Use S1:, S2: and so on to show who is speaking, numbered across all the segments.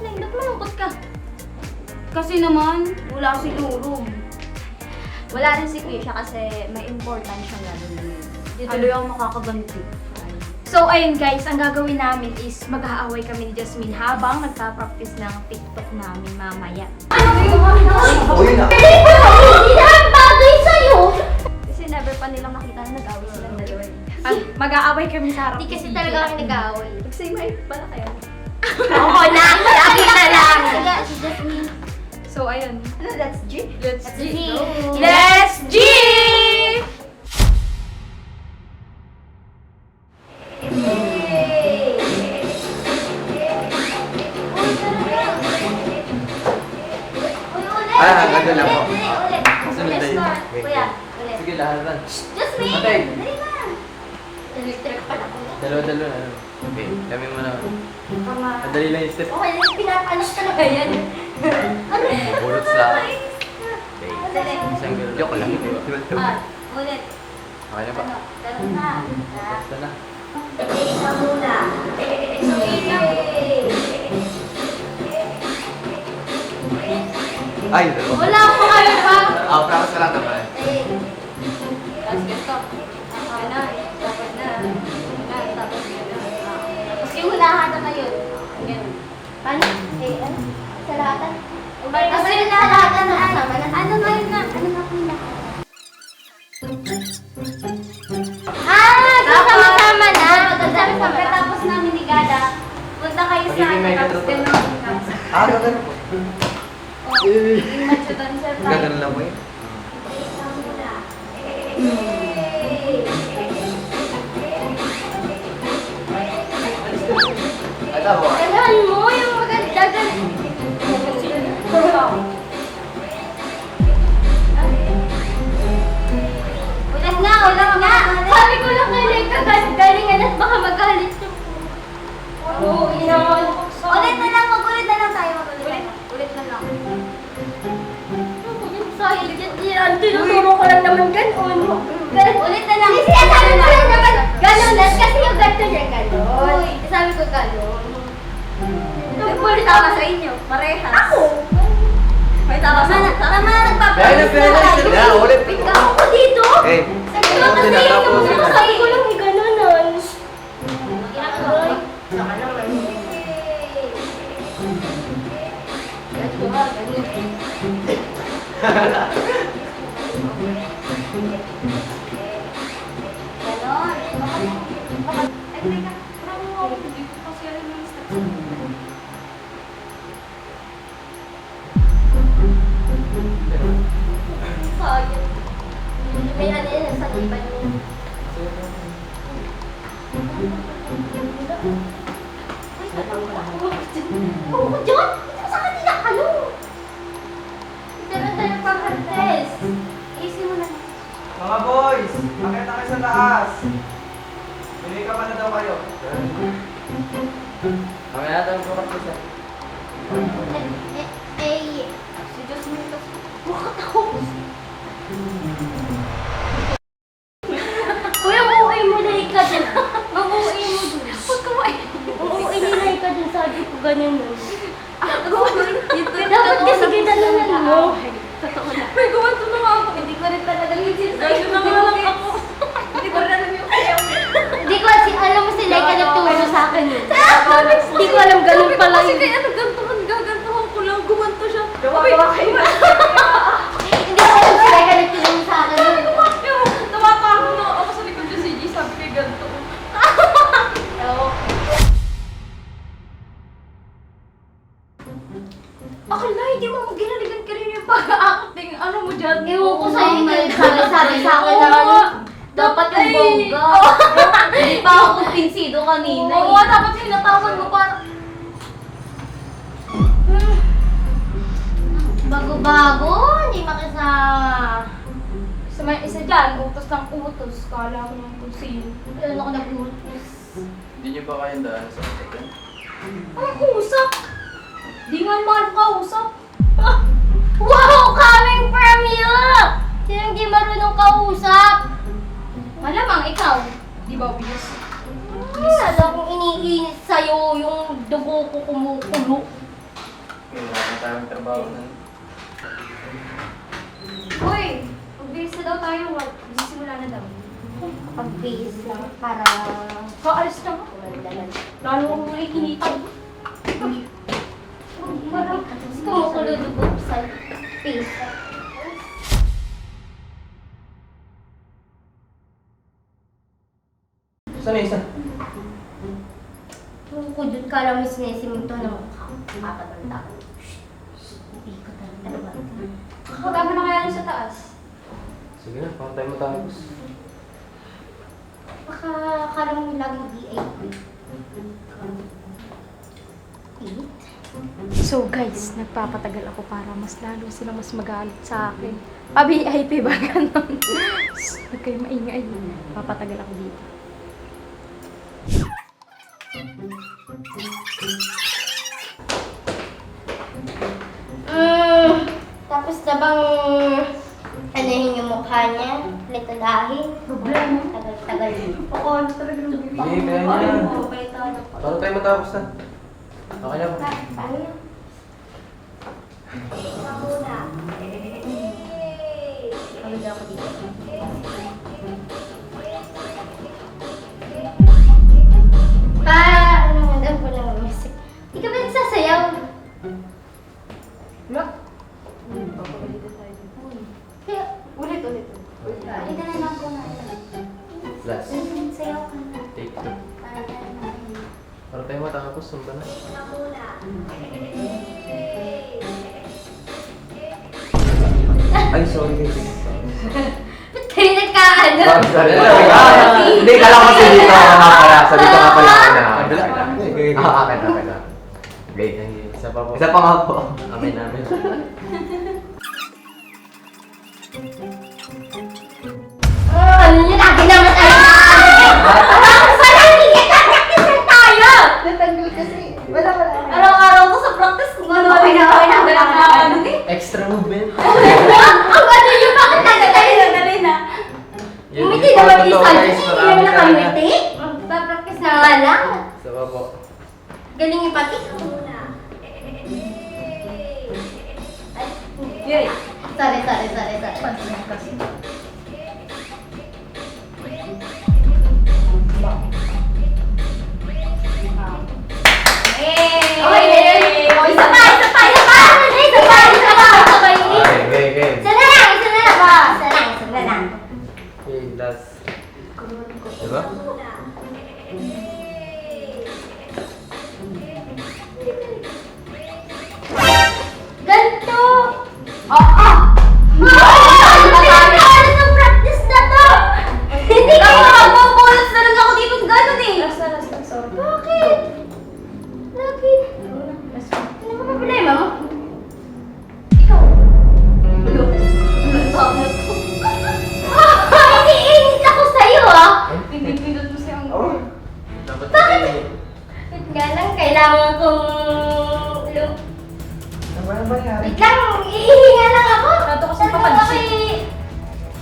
S1: Aslay, ba't malungkot ka?
S2: Kasi naman, wala si Luro.
S1: Wala rin si Krisha kasi may important siyang gagawin.
S2: Hindi tuloy ako makakaganti.
S1: So, ayun guys, ang gagawin namin is mag-aaway kami ni Jasmine habang nagpa-practice ng TikTok namin mamaya.
S3: Oh, yun na.
S1: Hindi naman bagay sa'yo! Kasi never pa nilang nakita na nag-aaway mag-aaway kami sa harap.
S4: Hindi kasi talaga kami nag-aaway.
S1: Mag-say my pala kayo.
S4: Oo na, lagi na lang. Sige, si Jasmine.
S1: So, ayun. Ano, that's G? Let's
S4: G.
S1: Let's G!
S3: Ah, ganun lang po.
S4: Ulit,
S3: Sunod
S4: ulit.
S3: na yun.
S4: Kuya, ulit.
S3: Sige, lahat
S4: Jasmine!
S3: Atay.
S4: Dali na. Electric pala ko.
S3: Dalawa-dalawa. ano. Okay, kami mo na. Madali lang yung step.
S4: Okay, pinapanos talaga yan. Ano?
S3: Sa...
S4: Ay,
S3: Okay. Isang ganun. Joke lang.
S4: Ah, ulit.
S3: Okay na ba?
S4: Ano? Na. Ah,
S3: Basta na.
S4: eh, ikaw muna. Eh,
S3: Ay, dalawa.
S4: Wala pa kayo pa.
S3: Ah, promise ka lang naman.
S1: Tapos ganito.
S4: Yung hulahatan na yun.
S1: Ganun.
S4: Paano? Eh, ano? Sa lahatan? Kasi yung lahatan na kasama na. Ano nga yun na? Ano nga po yung lahatan? Ah! Kasama-sama na! Kasama-sama na.
S1: Pagkatapos namin ni Gada, punta kayo sa
S3: may
S1: tapos ganun.
S3: Ah, gagano po.
S1: Yung macho dancer tayo.
S3: Gagano lang po yun.
S4: Ikaw Ganon mo yung maganda ganun. Ulan nga, ulan nga. Sabi ko lang kay Leka, gal- galingan at baka magalit yung... Oo, inawan. Ulit na lang, mag-ulit na lang tayo. Na lang.
S1: Ulit na lang.
S4: Sahil yan, tinuturo ko lang naman ganon. Ulit na lang. Kasi sabi ko lang naman, lang. Kasi yung ganito niya ganon. Sabi ko ganon.
S1: May tama sa inyo. Parehas.
S4: Ako?
S1: May tama sa
S4: Tama, tama,
S3: Dahil
S4: nagpapalit
S3: na
S4: tayo.
S3: na ulit.
S4: Ikaw ako dito.
S3: Eh,
S4: ko
S3: ano
S4: kasi
S3: tinatapos
S4: yung
S3: yun?
S4: sabi ko lang ganonon. Ginagawa. Saka naman. Ganon.
S1: ako. Hindi ko kasi alam yung steps.
S4: Sayang. May. Oo, John! Sa kanila ano? Pero tayo pa practice. Easy mo na.
S5: Mga boys, akit na kayo sa taas. Bili ka pa na daw kayo.
S3: Kami natin ko kasi siya.
S1: Akala, hindi mo ginaligan ka rin yung pag-acting. Ano mo dyan?
S4: Ewan ko sa'yo yun. Sabi sa akin na ano, dapat yung bongga. Hindi pa ako pinsido kanina
S1: Oo,
S4: eh.
S1: dapat hinatawan mo para...
S4: Bago-bago, hindi makisa...
S1: Sa may isa dyan, utos ng utos. Kala ko ng kung sino.
S4: Ano ako nag-utos?
S3: Hindi niyo ba kayang daan sa second?
S1: Anong usap? Di nga mahal kausap.
S4: Wow! Coming from you! Sinong di marunong kausap?
S1: Malamang ikaw. Di ba obvious?
S4: Wala akong iniinit sa'yo yung dugo ko kumukulo.
S3: Wala na tayong trabaho na.
S1: Uy! Magbihis na daw tayo. Magsisimula na daw.
S4: Pag-base lang para
S1: Kaalis na
S4: dalan.
S1: Lalo akong nakikinitag.
S4: Parang dugo sa face.
S3: Saan na isa?
S4: Kukudot ka lang may sinisiminto ng mukha. Kapatanda. Hindi ko talaga.
S1: Magkama na kaya sa taas?
S3: Sige na, paano tayo matapos?
S4: Baka akala mo laging VIP. Eight?
S1: So guys, nagpapatagal ako para mas lalo sila mas magalit sa akin. Pa-VIP ba ganon? Huwag kayo maingay. Papatagal ako dito.
S4: Mm, tapos na bang anahin yung mukha niya? Litalahin?
S1: Problema?
S4: Tagal-tagal.
S1: Oo, ano talaga nang
S3: Hindi, kaya na. Paano tayo matapos na? Okay na ba?
S4: Pa- Paano na? Pa, ano nga daw, music. Di ka ba nagsasayaw?
S1: Wala.
S4: Kaya,
S1: Ulit, ulit.
S4: halika na lang po na.
S3: Last.
S4: Sayaw ka na.
S3: Take two.
S4: Para tayo makahinga.
S3: Paano tayo matapos? Saan ba na? Ay, sorry.
S4: Ba't kayo nagkaano?
S3: Sorry, sorry. Ah, Hindi, kala ko kasi dito ako nga pala. Sa dito nga pala ako na.
S5: Kabila.
S3: Ah, akin, akin, akin. Great. Isa pa po. Isa pa nga po. Amin, amin.
S1: Pansin kasi.
S4: Iihinga lang ako!
S1: Tato kasi
S4: Ano
S1: papansin.
S4: ako i-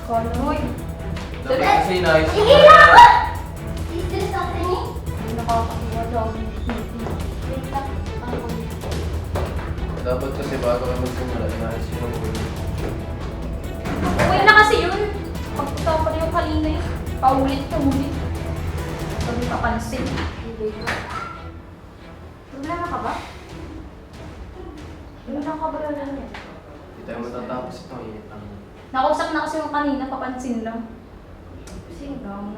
S1: Kono mo eh.
S3: Dapat kasi inayos mo
S4: Ihinga
S3: na-
S4: ako! Is there something eh?
S1: Hindi nakakakuha daw.
S4: Lang, ako.
S3: Dapat kasi bago ka magsimula, inayos yun ang ulo.
S1: Okay na kasi yun. Pagpunta ko na yung kanina eh. Paulit ka ulit. Sabi papansin. Problema ka ba? Wala ka ba lang yan?
S3: Tayo matatapos ito. Init lang.
S1: Nakausap na kasi yung kanina, papansin lang. Sino lang?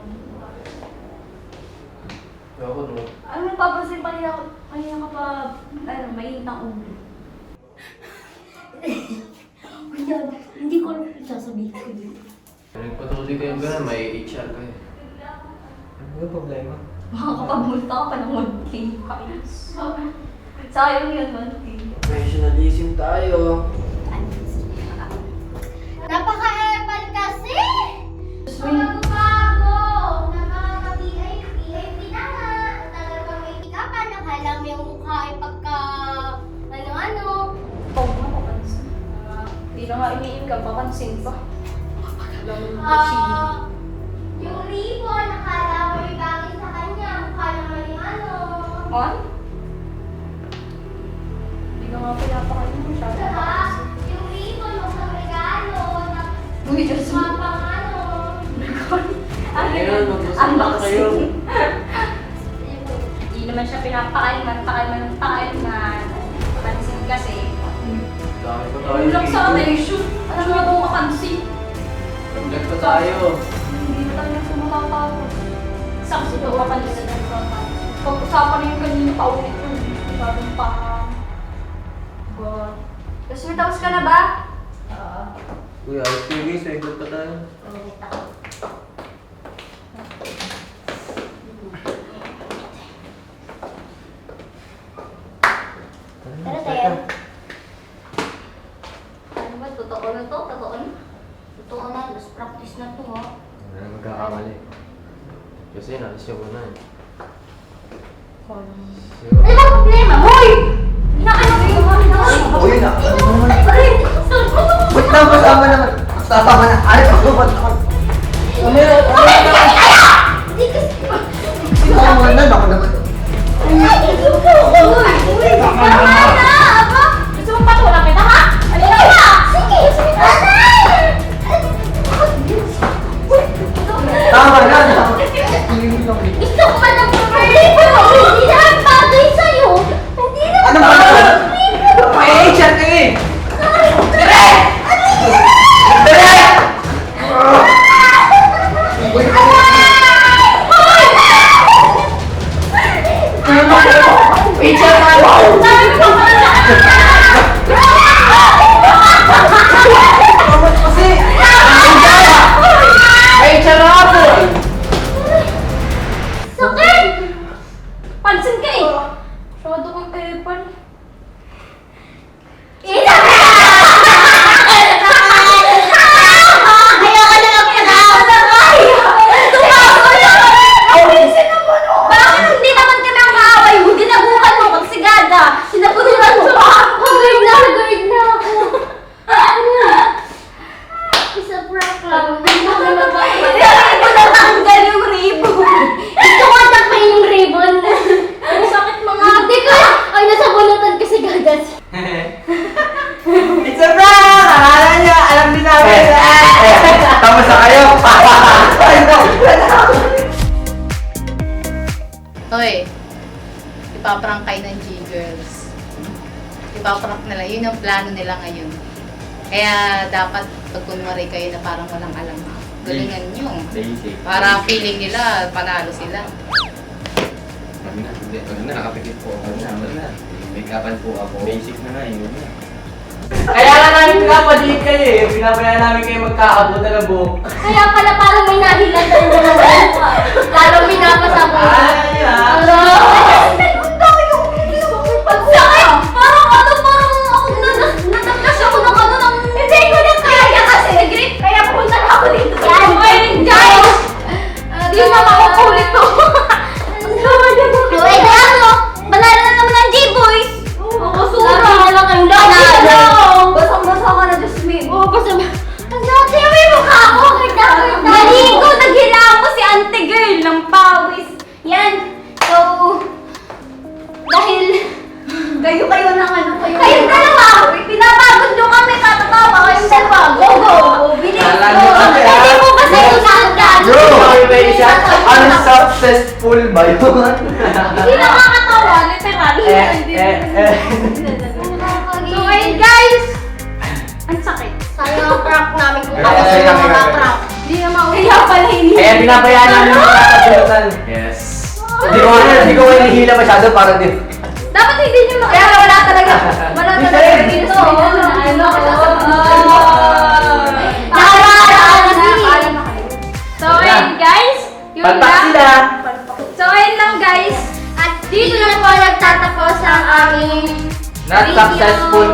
S3: Ako no.
S1: Ano mo papansin kanina, kanina ka pa, ano, mainit ang ulo.
S4: Kuya, hindi ko alam kung sasabihin ko yun.
S3: Kung nagpatuloy kayo gano'n, may HR kayo.
S5: Ano yung problema?
S1: Makakapagmulta ka pa ng 1K. Kainis. Sayang yun, 1K.
S3: Professionalism tayo.
S4: Napaka-epal kasi! Bago-bago! Nakaka-VIP na nga. Tagal pang may pick-upan. Nakala mo yung mukha ay pagka... ano-ano.
S1: Pag mo, papansin. Hindi na nga iniinkam, papansin pa. Alam mo yung
S4: Ah, yung ribbon, nakala mo yung bagay sa kanya. Mukha naman yung ano.
S1: On? Hindi ka nga Uy,
S3: Diyos mo. Mapangano. Ano yun? Unboxing.
S4: Hindi naman siya pinapakain man, pakain man, pakain. Pansin kasi.
S3: Dami pa tayo.
S1: Ulang sa attention. Ano nga itong makansin?
S3: Lag pa tayo.
S1: Hindi pa tayo sumakapagod. Sa kasi daw ka kanina ng trauma. Pag-usapan na yung kanina paulit yun. Bagong pa.
S4: But, Result house ka na ba?
S3: Kuya, ayos kayo guys, may vlog pa tayo.
S4: Tara tayo. Ano ba? Totoo na to? Totoo na? Totoo na. Practice na to ha.
S3: Ano na magkakamali. Kasi naalis siya muna eh.
S4: Ano ba problema? Hoy! Nakano mo
S3: Uy, na! Ano naman? Ba't na masama naman? Sasama na! Ay, ako ba't naman? Ano yun?
S4: Hindi kasi...
S3: Sinama na, ako naman.
S4: Tama na!
S6: Plano nila ngayon. Kaya dapat pag kunwari kayo na parang walang alam ha. Galingan nyo. Para feeling nila, panalo sila.
S3: Sabi na, hindi. Ano na, nakapikit po ako. Ano na, ano na. Po ako. Basic na nga, yun na.
S5: Kaya nga namin pinapalit kayo eh. Pinabayaan namin kayo magkakabutan ng buhok.
S4: Kaya pala parang may nahilan na yung dalawa. Lalo pinapasabot.
S5: Akala niya ha?
S4: Pagsakit!
S5: Ba yun?
S4: Hindi nakakatawa, literal.
S5: Eh, eh, eh.
S4: So, ayun guys.
S1: Ang sakit.
S4: Sayang ang prank namin kung
S3: eh,
S4: sa mga prank.
S1: Hindi na maulit.
S4: Kaya pala hindi.
S5: Kaya pinabayaan namin magkakabutan.
S3: Yes.
S5: Hindi ko hindi ko hinihila masyado para din. Successful